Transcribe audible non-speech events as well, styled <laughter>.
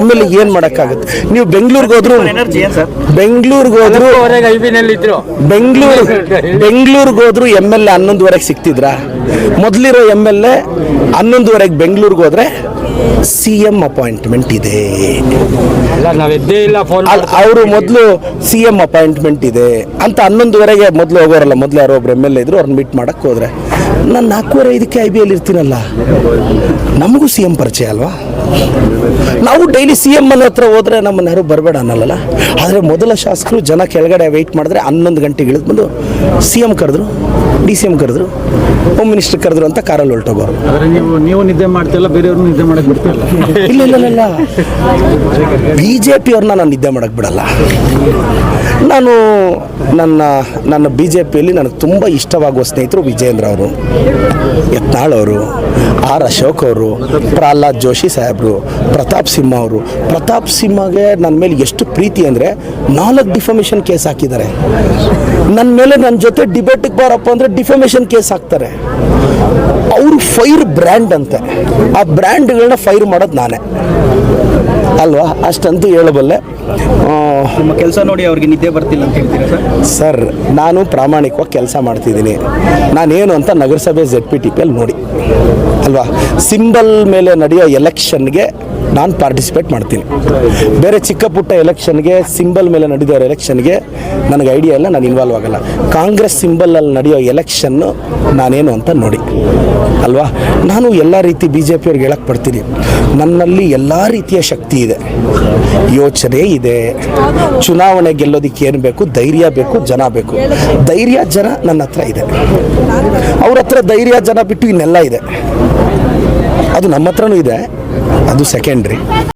M L ಏನ್ ಮಾಡಕ್ಕಾಗುತ್ತೆ? ನೀವು ಬೆಂಗಳೂರಿಗೆ ಹೋದ್ರು ಎನರ್ಜಿ ಏನ್ ಸರ್? ಬೆಂಗಳೂರಿಗೆ ಹೋದ್ರು ಬೆಂಗಳೂರು <laughs> ಬೆಂಗಳೂರಿಗೆ ಹೋದ್ರು ಎಂ ಎಲ್ ಎ ಹನ್ನೊಂದುವರೆಗೆ ಸಿಗ್ತಿದ್ರಾ? ಮೊದಲಿರೋ ಎಂ ಎಲ್ ಎ ಹನ್ನೊಂದುವರೆಗೆ ಬೆಂಗಳೂರಿಗೆ ಹೋದ್ರೆ ಸಿ ಎಂ ಅಪಾಯಿಂಟ್ಮೆಂಟ್ ಇದೆ. ಅವರು ಮೊದಲು ಸಿ ಎಂ ಅಪಾಯಿಂಟ್ಮೆಂಟ್ ಇದೆ ಅಂತ ಹನ್ನೊಂದುವರೆಗೆ ಮೊದಲು ಹೋಗೋರಲ್ಲ ಮೊದಲು ಯಾರೋ ಒಬ್ರು ಎಂ ಎಲ್ ಎ ಇದ್ರು ಅವ್ರನ್ನ ಮೀಟ್ ಮಾಡಕ್ಕೆ ಹೋದ್ರೆ. ನಾನು ನಾಲ್ಕೂವರೆ ಐದಕ್ಕೆ ಐ ಬಿ ಎಲ್ ಇರ್ತೀನಲ್ಲ. ನಮಗೂ ಸಿ ಎಂ ಪರಿಚಯ ಅಲ್ವಾ? ನಾವು ಡೈಲಿ ಸಿ ಎಂ ಅನ್ನ ಹತ್ರ ಹೋದ್ರೆ ನಮ್ಮನ್ನ ಯಾರು ಬರಬೇಡ ಅನ್ನಲ್ಲ ಆದರೆ ಮೊದಲ ಶಾಸಕರು ಜನ ಕೆಳಗಡೆ ವೆಯ್ಟ್ ಮಾಡಿದ್ರೆ ಹನ್ನೊಂದು ಗಂಟೆಗೆ ಇಳಿದು ಬಂದು ಸಿ ಎಂ ಕರೆದ್ರು ಡಿ ಸಿ ಎಂ ಕರೆದ್ರು. ಹೋಮ್ ಮಿನಿಸ್ಟರ್ ಕರೆದ್ರು ಅಂತ ಕಾರಲ್ಲಿ ಹೊರಟೋಗೋರು ನೀವು ನೀವು ನಿದ್ದೆ ಮಾಡ್ತಿಲ್ಲ ಬೇರೆಯವ್ರು ನಿದ್ದೆ ಮಾಡಕ್ ಬಿಡ್ತಿಲ್ಲ ಇಲ್ಲ? ಇಲ್ಲ ಇಲ್ಲ, ಇಲ್ಲ ಬಿ ಜೆ ಪಿಯವ್ರನ್ನ ನಾನು ನಿದ್ದೆ ಮಾಡಕ್ಕೆ ಬಿಡಲ್ಲ. ನಾನು ನನ್ನ ನನ್ನ ಬಿ ಜೆ ಪಿಯಲ್ಲಿ ನನಗೆ ತುಂಬ ಇಷ್ಟವಾಗುವ ಸ್ನೇಹಿತರು ವಿಜೇಂದ್ರ ಅವರು ಯತ್ನಾಳ್ ಅವರು ಆರ್ ಅಶೋಕ್ ಅವರು ಪ್ರಹ್ಲಾದ್ ಜೋಶಿ ಸಾಹೇಬರು ಪ್ರತಾಪ್ ಸಿಂಹ ಅವರು. ಪ್ರತಾಪ್ ಸಿಂಹಗೆ ನನ್ನ ಮೇಲೆ ಎಷ್ಟು ಪ್ರೀತಿ ಅಂದರೆ ನಾಲ್ಕು ಡಿಫಮೇಷನ್ ಕೇಸ್ ಹಾಕಿದ್ದಾರೆ. ನನ್ನ ಮೇಲೆ ನನ್ನ ಜೊತೆ ಡಿಬೇಟಿಗೆ ಬಾರಪ್ಪ ಅಂದರೆ ಡಿಫಮೇಷನ್ ಕೇಸ್ ಹಾಕ್ತಾರೆ. ಅವರು ಫೈರ್ ಬ್ರ್ಯಾಂಡ್ ಅಂತೆ. ಆ ಬ್ರ್ಯಾಂಡ್ಗಳನ್ನ ಫೈರ್ ಮಾಡೋದು ನಾನೇ. ಅಲ್ವಾ? ಅಷ್ಟಂತೂ ಹೇಳಬಲ್ಲೆ. ನಿಮ್ಮ ಕೆಲಸ ನೋಡಿ ಅವ್ರಿಗೆ ನಿದ್ದೆ ಬರ್ತಿಲ್ಲ ಅಂತ ಹೇಳ್ತೀರಾ ಸರ್? ಸರ್ ನಾನು ಪ್ರಾಮಾಣಿಕವಾಗಿ ಕೆಲಸ ಮಾಡ್ತಿದ್ದೀನಿ. ನಾನೇನು ಅಂತ ನಗರಸಭೆ ಜೆಡ್ ಪಿ ಟಿ ಪಿ ಅಲ್ಲಿ ನೋಡಿ. ಅಲ್ವಾ? ಸಿಂಬಲ್ ಮೇಲೆ ನಡೆಯೋ ಎಲೆಕ್ಷನ್ಗೆ ನಾನು ಪಾರ್ಟಿಸಿಪೇಟ್ ಮಾಡ್ತೀನಿ. ಬೇರೆ ಚಿಕ್ಕ ಪುಟ್ಟ ಎಲೆಕ್ಷನ್ಗೆ ಸಿಂಬಲ್ ಮೇಲೆ ನಡೆದಿರೋ ಎಲೆಕ್ಷನ್ಗೆ ನನಗೆ ಐಡಿಯಾ ಇಲ್ಲ, ನಾನು ಇನ್ವಾಲ್ವ್ ಆಗಲ್ಲ. ಕಾಂಗ್ರೆಸ್ ಸಿಂಬಲಲ್ಲಿ ನಡೆಯೋ ಎಲೆಕ್ಷನ್ನು ನಾನೇನು ಅಂತ ನೋಡಿ. ಅಲ್ವಾ? ನಾನು ಎಲ್ಲ ರೀತಿ ಬಿ ಜೆ ಪಿಯವ್ರಿಗೆ ಹೇಳಕ್ಕೆ ಪಡ್ತೀನಿ ನನ್ನಲ್ಲಿ ಎಲ್ಲ ರೀತಿಯ ಶಕ್ತಿ ಇದೆ. ಯೋಚನೆ ಇದೆ. ಚುನಾವಣೆ ಗೆಲ್ಲೋದಕ್ಕೆ ಏನು ಬೇಕು? ಧೈರ್ಯ ಬೇಕು, ಜನ ಬೇಕು. ಧೈರ್ಯ, ಜನ ನನ್ನ ಹತ್ರ ಇದೆ. ಅವ್ರ ಹತ್ರ ಧೈರ್ಯ, ಜನ ಬಿಟ್ಟು ಇನ್ನೆಲ್ಲ ಇದೆ. ಅದು ನಮ್ಮ ಹತ್ರನೂ ಇದೆ. ಅದು ಸೆಕೆಂಡ್ರಿ